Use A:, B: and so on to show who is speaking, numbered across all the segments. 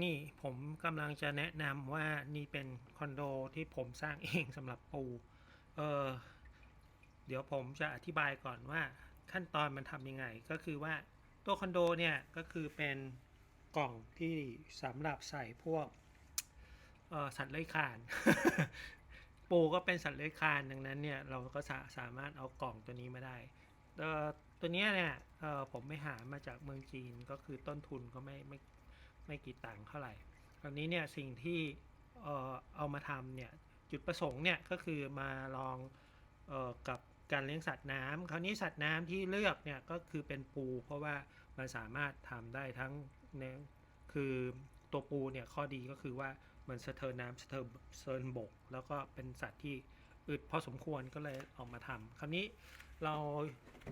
A: นี่ผมกำลังจะแนะนำว่านี่เป็นคอนโดที่ผมสร้างเองสำหรับปู เออเดี๋ยวผมจะอธิบายก่อนว่าขั้นตอนมันทำยังไง ก็คือว่าตัวคอนโดเนี่ยก็คือเป็นกล่องที่สำหรับใส่พวกสัตว์เลื้อยคลาน ปูก็เป็นสัตว์เลื้อยคลานดังนั้นเนี่ยเราก็สาสามารถเอากล่องตัวนี้มาได้ตัวนี้เนี่ยผมไม่หามาจากเมืองจีนก็คือต้นทุนก็ไม่ไม่ ไม่กี่ตังค์เท่าไหร่คราวนี้เนี่ยสิ่งที่เอามาทำเนี่ยจุดประสงค์เนี่ยก็คือมาลองออกับการเลี้ยงสัตว์น้ำคราวนี้สัตว์น้ำที่เลือกเนี่ยก็คือเป็นปู เพราะว่ามันสามารถทำได้ทั้งในคือตัวปูเนี่ยข้อดีก็คือว่ามันสะเทินน้ำสะเทินเซินบก แล้วก็เป็นสัตว์ที่อึดพอสมควรก็เลยเออกมาทำคราวนี้เรา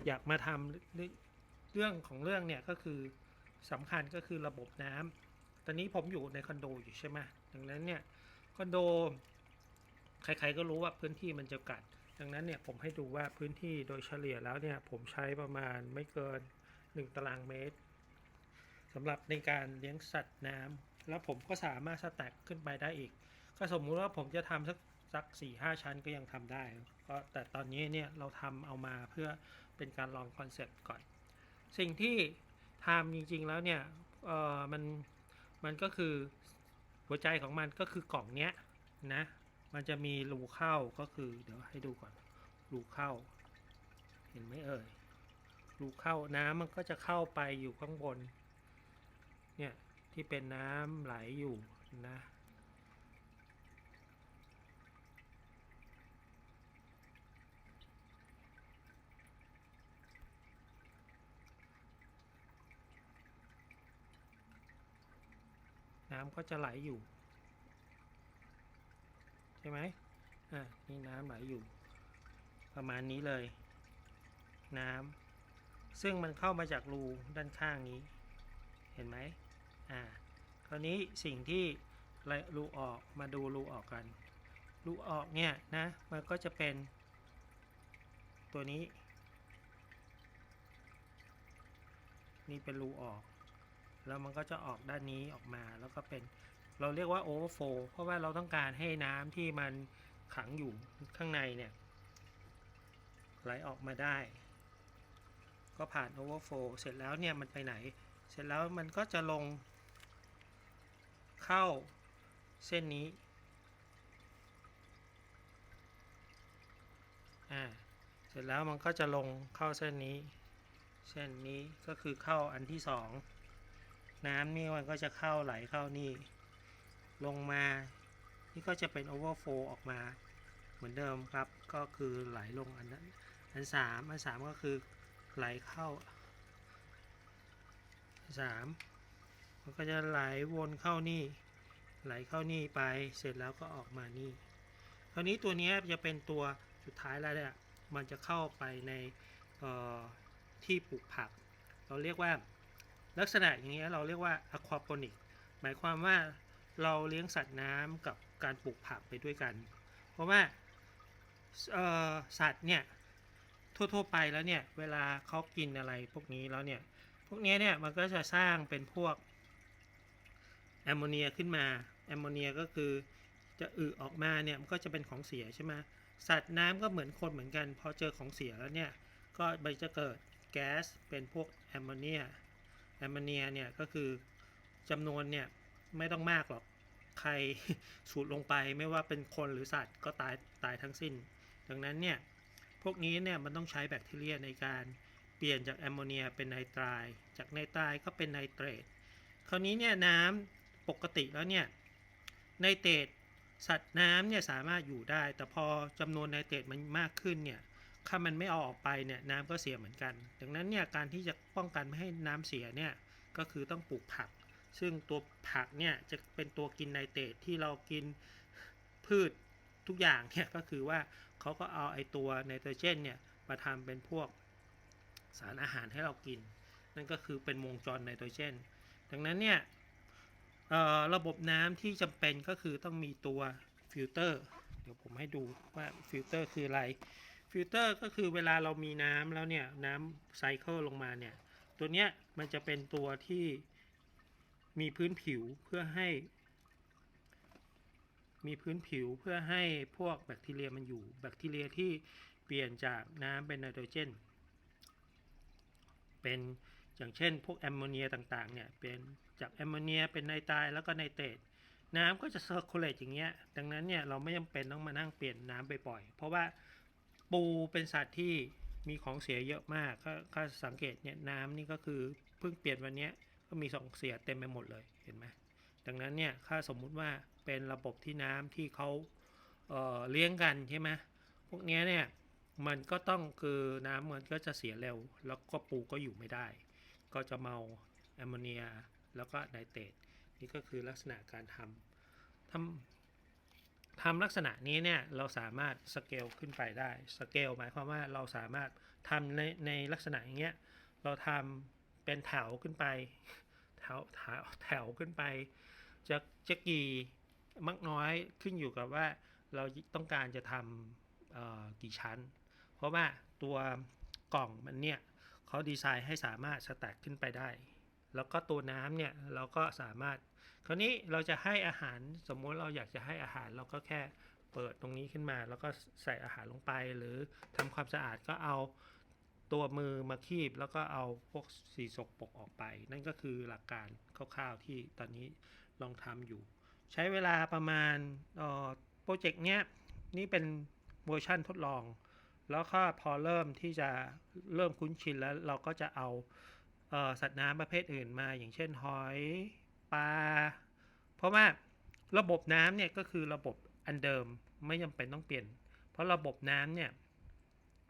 A: อยากมาทำเรื่องของเรื่องเนี่ยก็คือ สำคัญก็คือระบบน้ำตอนนี้ผมอยู่ในคอนโดอยู่ใช่ไหมดังนั้นเนี่ยคอนโดใครๆก็รู้ว่าพื้นที่มันจะกัด ดังนั้นเนี่ยผมให้ดูว่าพื้นที่โดยเฉลี่ยแล้วเนี่ยผมใช้ประมาณไม่เกิน 1 ตารางเมตรสำหรับในการเลี้ยงสัตว์น้ำแล้วผมก็สามารถสแต็กขึ้นไปได้อีก ก็สมมุติว่าผมจะทำสักสักสี่ห้าชั้นก็ยังทำได้ก็แต่ตอนนี้เนี่ยเราทำเอามาเพื่อเป็นการลองคอนเซ็ปต์ก่อน สิ่งที่ ทำจริง ๆ แล้วเนี่ยเออมันมันก็คือหัวใจของมันก็คือกล่องเนี้ยนะมันจะมีรูเข้าก็คือเดี๋ยวให้ดูก่อนรูเข้า เห็นไหมเอ่ยรูเข้าน้ำมันก็จะเข้าไปอยู่ข้างบนเนี่ยที่เป็นน้ำไหลอยู่นะ น้ำก็จะไหลอยู่ ใช่ไหมอะนี่น้ำไหลอยู่ ประมาณนี้เลย น้ำซึ่งมันเข้ามาจากรูด้านข้างนี้ เห็นไหมอ่าคราวนี้สิ่งที่รูออกมาดูรูออกกันรูออกเนี่ยนะมันก็จะเป็นตัวนี้ นี่เป็นรูออก แล้วมันก็จะออกด้านนี้ออกมาแล้วก็เป็นเราเรียกว่า overflow เพราะว่าเราต้องการให้น้ำที่มันขังอยู่ข้างในเนี่ยไหลออกมาได้ ก็ผ่าน overflow เสร็จแล้วเนี่ยมันไปไหน เสร็จแล้วมันก็จะลง เข้าเส้นนี้อ่าเสร็จแล้วมันก็จะลงเข้าเส้นนี้ เส้นนี้ก็คือเข้าอันที่สอง น้ำนี่มันก็จะเข้าไหลเข้านี่ ลงมา นี่ก็จะเป็น overflow ออกมา เหมือนเดิมครับ ก็คือไหลลงอันนั้นอันสามอันสามก็คือไหลเข้าสามมันก็จะไหลวนเข้านี่ ไหลเข้านี่ไปเสร็จแล้วก็ออกมานี่คราวนี้ตัวนี้จะเป็นตัวสุดท้ายแล้วเนี่ยมันจะเข้าไปในที่ปลูกผัก เราเรียกว่า ลักษณะอย่างเงี้ยเราเรียกว่าอะควาโปนิกหมายความว่าเราเลี้ยงสัตว์น้ำกับการปลูกผักไปด้วยกัน เพราะว่าสัตว์เนี่ยทั่วๆไปแล้วเนี่ยเวลาเขากินอะไรพวกนี้แล้วเนี่ยพวกนี้เนี่ยมันก็จะสร้างเป็นพวกแอมโมเนียขึ้นมาแอมโมเนียก็คือจะอึออกมาเนี่ยมันก็จะเป็นของเสียใช่ไหมสัตว์น้ำก็เหมือนคนเหมือนกัน พอเจอของเสียแล้วเนี่ยก็มันจะเกิดแก๊สเป็นพวกแอมโมเนีย แอมโมเนียเนี่ยก็คือจำนวนเนี่ยไม่ต้องมากหรอก ใครสูดลงไปไม่ว่าเป็นคนหรือสัตว์ก็ตายตายทั้งสิ้น ดังนั้นเนี่ยพวกนี้เนี่ยมันต้องใช้แบคทีเรียในการเปลี่ยนจากแอมโมเนียเป็นไนไตราย จากไนไตรายก็เป็นไนเตรต คราวนี้เนี่ยน้ำปกติแล้วเนี่ยไนเตรตสัตว์น้ำเนี่ยสามารถอยู่ได้ แต่พอจำนวนไนเตรตมันมากขึ้นเนี่ย ถ้ามันไม่เอาออกไปเนี่ยน้ำก็เสียเหมือนกัน ดังนั้นเนี่ยการที่จะป้องกันไม่ให้น้ำเสียเนี่ยก็คือต้องปลูกผัก ซึ่งตัวผักเนี่ยจะเป็นตัวกินไนเตรตที่เรากินพืชทุกอย่างเนี่ยก็คือว่าเขาก็เอาไอตัวไนโตรเจนเนี่ยมาทำเป็นพวกสารอาหารให้เรากิน นั่นก็คือเป็นวงจรไนโตรเจน ดังนั้นเนี่ยระบบน้ำที่จำเป็นก็คือต้องมีตัวฟิลเตอร์ เดี๋ยวผมให้ดูว่าฟิลเตอร์คืออะไร ฟิลเตอร์ก็คือเวลาเรามีน้ำแล้วเนี่ย น้ำไซเคิลลงมาเนี่ย ตัวเนี้ยมันจะเป็นตัวที่มีพื้นผิวเพื่อให้ มีพื้นผิวเพื่อให้พวกแบคทีเรียมันอยู่แบคทีเรียที่เปลี่ยนจากน้ำเป็นไนโตรเจน เป็นอย่างเช่น พวกแอมโมเนียต่างๆเนี่ยเป็นจากแอมโมเนียเป็นไนไตรแล้วก็ไนเตรตน้ำก็จะเซอร์คูลเลตอย่างเงี้ยดังนั้นเนี่ยเราไม่จำเป็นต้องมานั่งเปลี่ยนน้ำบ่อย เพราะว่า ปูเป็นสัตว์ที่มีของเสียเยอะมากก็ก็สังเกตเนี่ยน้ำนี่ก็คือเพิ่งเปลี่ยนวันนี้ก็มีของเสียเต็มไปหมดเลยเห็นไหมดังนั้นเนี่ยถ้าสมมุติว่าเป็นระบบที่น้ำที่เขาเเลี้ยงกันใช่ไหมพวกนี้เนี่ยมันก็ต้องคือน้ำมันก็จะเสียเร็ว แล้วก็ปูก็อยู่ไม่ได้ ก็จะเมาแอมโมเนียแล้วก็ไนเตรตนี่ก็คือลักษณะการทำทำ ทำลักษณะนี้เนี่ยเราสามารถสเกลขึ้นไปได้ สเกลหมายความว่าเราสามารถทำในในลักษณะอย่างเงี้ยเราทำเป็นแถวขึ้นไปแถวแถวแถวขึ้นไป จะจะกี่มักน้อยขึ้นอยู่กับว่าเราต้องการจะทำอ่อกี่ชั้น เพราะว่าตัวกล่องมันเนี่ยเขาดีไซน์ให้สามารถสแต็กขึ้นไปได้ แล้วก็ตัวน้ำเนี่ยเราก็สามารถ คราวนี้เราจะให้อาหารสมมุติเราอยากจะให้อาหารเราก็แค่เปิดตรงนี้ขึ้นมา แล้วก็ใส่อาหารลงไป หรือทำความสะอาดก็เอาตัวมือมาคีบ แล้วก็เอาพวกสีสกปรกออกไป นั่นก็คือหลักการคร่าวๆที่ตอนนี้ลองทำอยู่ ใช้เวลาประมาณโปรเจกต์เนี้ยนี่เป็นเวอร์ชั่นทดลอง แล้วก็พอเริ่มที่จะเริ่มคุ้นชินแล้วเราก็จะเอาเออสัตว์น้ำประเภทอื่นมา อย่างเช่นหอย ปลาเพราะว่าระบบน้ำเนี่ยก็คือระบบอันเดิมไม่จำเป็นต้องเปลี่ยน เพราะระบบน้ำเนี่ย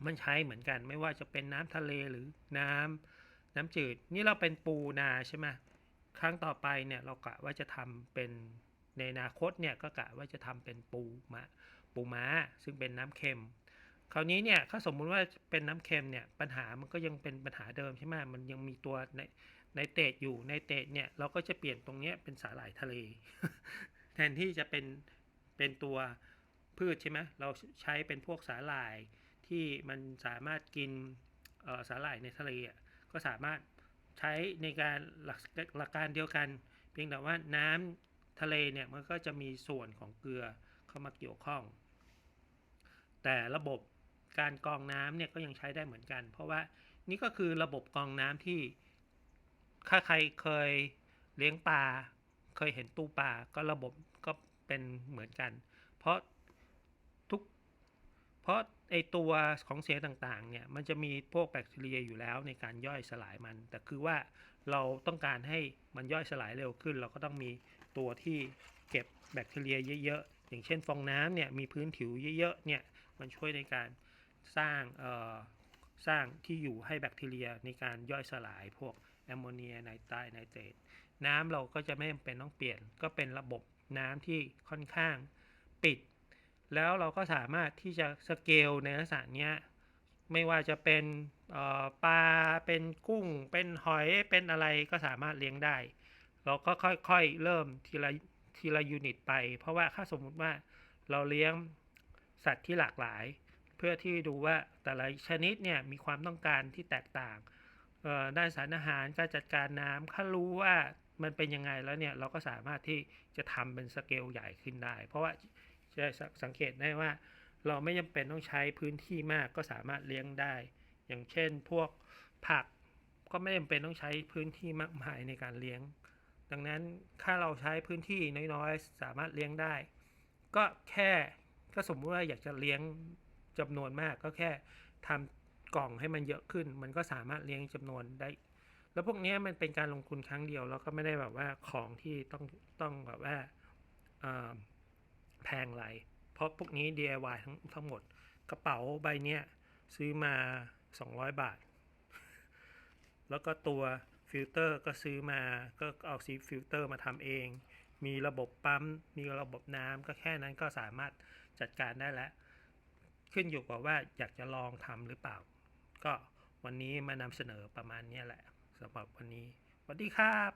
A: มันใช้เหมือนกัน ไม่ว่าจะเป็นน้ำทะเลหรือน้ำน้ำจืด นี่เราเป็นปูนาใช่ไหมครั้งต่อไปเนี่ยเรากะว่าจะทำเป็นในอนาคตเนี่ยก็กะว่าจะทำเป็นปูมาปูม้า ซึ่งเป็นน้ำเค็ม คราวนี้เนี่ยถ้าสมมุติว่าเป็นน้ำเค็มเนี่ยปัญหามันก็ยังเป็นปัญหาเดิมใช่ไหมมันยังมีตัวใน ในเตจอยู่ในเตจเนี่ยเราก็จะเปลี่ยนตรงเนี้ยเป็นสาหร่ายทะเล แทนที่จะเป็นเป็นตัวพืชใช่ไหมเราใช้เป็นพวกสาหร่ายที่มันสามารถกินสาหร่ายในทะเลก็สามารถใช้ในการหลักหลักการเดียวกัน เพียงแต่ว่าน้ำทะเลเนี่ยมันก็จะมีส่วนของเกลือเข้ามาเกี่ยวข้อง แต่ระบบการกรองน้ำเนี่ยก็ยังใช้ได้เหมือนกัน เพราะว่านี่ก็คือระบบกรองน้ำที่ ถ้าใครเคยเลี้ยงปลา เคยเห็นตู้ปลาก็ระบบก็เป็นเหมือนกัน เพราะทุก เพราะไอตัวของเสียต่างๆ เนี่ย มันจะมีพวกแบคทีเรียอยู่แล้วในการย่อยสลายมัน แต่คือว่าเราต้องการให้มันย่อยสลายเร็วขึ้น เราก็ต้องมีตัวที่เก็บแบคทีเรียเยอะๆ อย่างเช่นฟองน้ำเนี่ย มีพื้นผิวเยอะๆ เนี่ย มันช่วยในการสร้าง เอ่อ สร้างที่อยู่ให้แบคทีเรียในการย่อยสลายพวก อมโมเนียไนไตรไนเตรตน้ำเราก็จะไม่จำเป็นต้องเปลี่ยน ก็เป็นระบบน้ำที่ค่อนข้างปิด แล้วเราก็สามารถที่จะสเกลในลักษณะเนี้ยไม่ว่าจะเป็นปลาเป็นกุ้ง เป็นหอยเป็นอะไรก็สามารถเลี้ยงได้ เราก็ค่อยๆเริ่มทีละทีละยูนิตไป เพราะว่าถ้าสมมุติว่าเราเลี้ยงสัตว์ที่หลากหลาย เพื่อที่ดูว่าแต่ละชนิดเนี่ยมีความต้องการที่แตกต่าง ด้านสารอาหารการจัดการน้ำถ้ารู้ว่ามันเป็นยังไงแล้วเนี่ยเราก็สามารถที่จะทำเป็นสเกลใหญ่ขึ้นได้ เพราะว่าจะสังเกตได้ว่า เราไม่จำเป็นต้องใช้พื้นที่มากก็สามารถเลี้ยงได้ อย่างเช่นพวกผักก็ไม่จำเป็นต้องใช้พื้นที่มากมายในการเลี้ยง ดังนั้นถ้าเราใช้พื้นที่น้อยๆ สามารถเลี้ยงได้ ก็แค่ก็สมมติว่าอยากจะเลี้ยงจำนวนมากก็แค่ทำ กล่องให้มันเยอะขึ้น มันก็สามารถเลี้ยงจำนวนได้ แล้วพวกนี้มันเป็นการลงทุนครั้งเดียว แล้วก็ไม่ได้แบบว่าของที่ต้องต้องแบบว่าแพงไร เพราะพวกนี้ DIY ทั้งทั้งหมด กระเป๋าใบเนี้ยซื้อมา 200 บาท แล้วก็ตัวฟิลเตอร์ก็ซื้อมาก็เอาซีฟิลเตอร์มาทำเอง มีระบบปั๊ม มีระบบน้ำก็แค่นั้นก็สามารถจัดการได้แล้ว ขึ้นอยู่กับว่าอยากจะลองทำหรือเปล่า ก็วันนี้มานำเสนอประมาณนี้แหละสำหรับวันนี้สวัสดีครับ